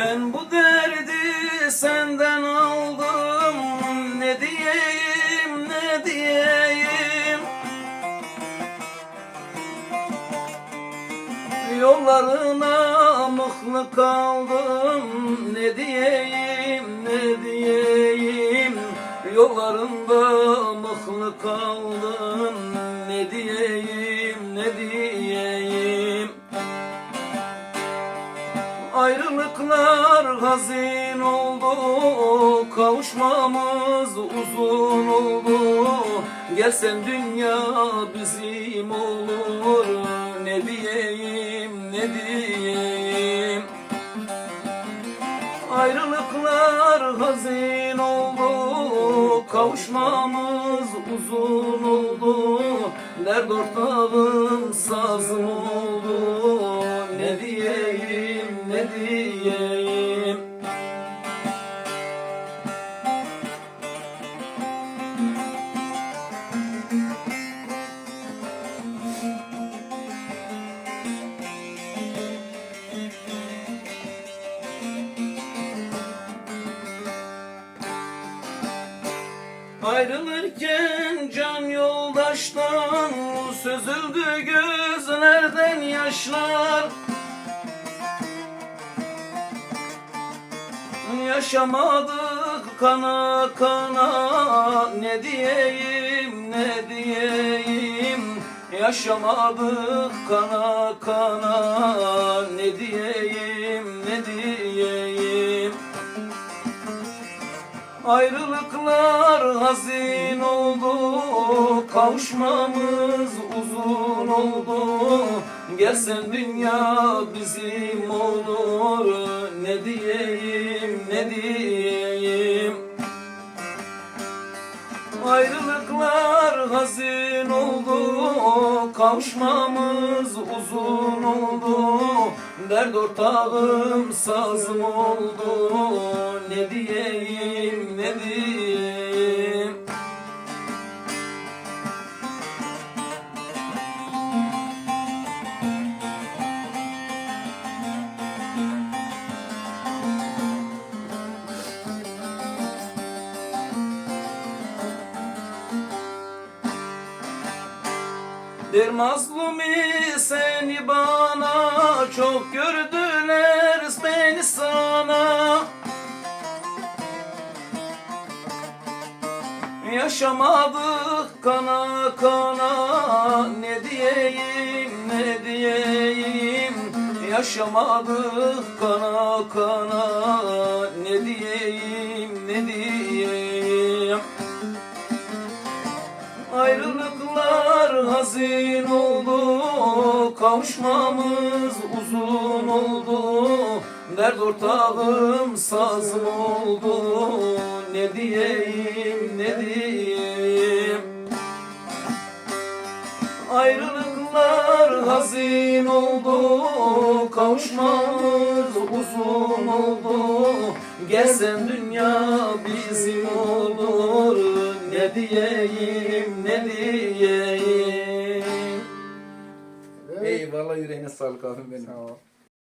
Ben bu derdi senden aldım. Ne diyeyim ne diyeyim? Yollarına mıhlı kaldım Ne diyeyim ne diyeyim? Yollarında mıhlı kaldım Ne diyeyim Ayrılıklar hazin oldu Kavuşmamız uzun oldu. Gelsen dünya bizim olur Ne diyeyim ne diyeyim? Ayrılıklar hazin oldu Kavuşmamız uzun oldu. Dert ortağım sazım oldu Ne diyeyim Ayrılırken can yoldaştan Süzüldü gözlerden yaşlar Yaşamadık kana kana. Ne diyeyim ne diyeyim? Yaşamadık kana kana. Ne diyeyim ne diyeyim? Ayrılıklar hazin oldu Kavuşmamız uzun oldu. Gelsen dünya bizim olur Ne diyeyim diyeyim Ayrılıklar hazin oldu Kavuşmamız uzun oldu. Dert ortağım sazım oldu Ne diyeyim Der mazlumi seni bana Çok gördüler beni sana. Yaşamadık kana kana Ne diyeyim ne diyeyim? Yaşamadık kana kana Ne diyeyim ne diyeyim hazin oldu Kavuşmamız uzun oldu. Dert ortağım sazım oldu. Ne diyeyim ne diyeyim? Ayrılıklar hazin oldu Kavuşmamız uzun oldu. Gelsen dünya bizim olur. Ne diyeyim ne diyeyim Eyvallah yüreğine sağlık abim benim Sağ ol.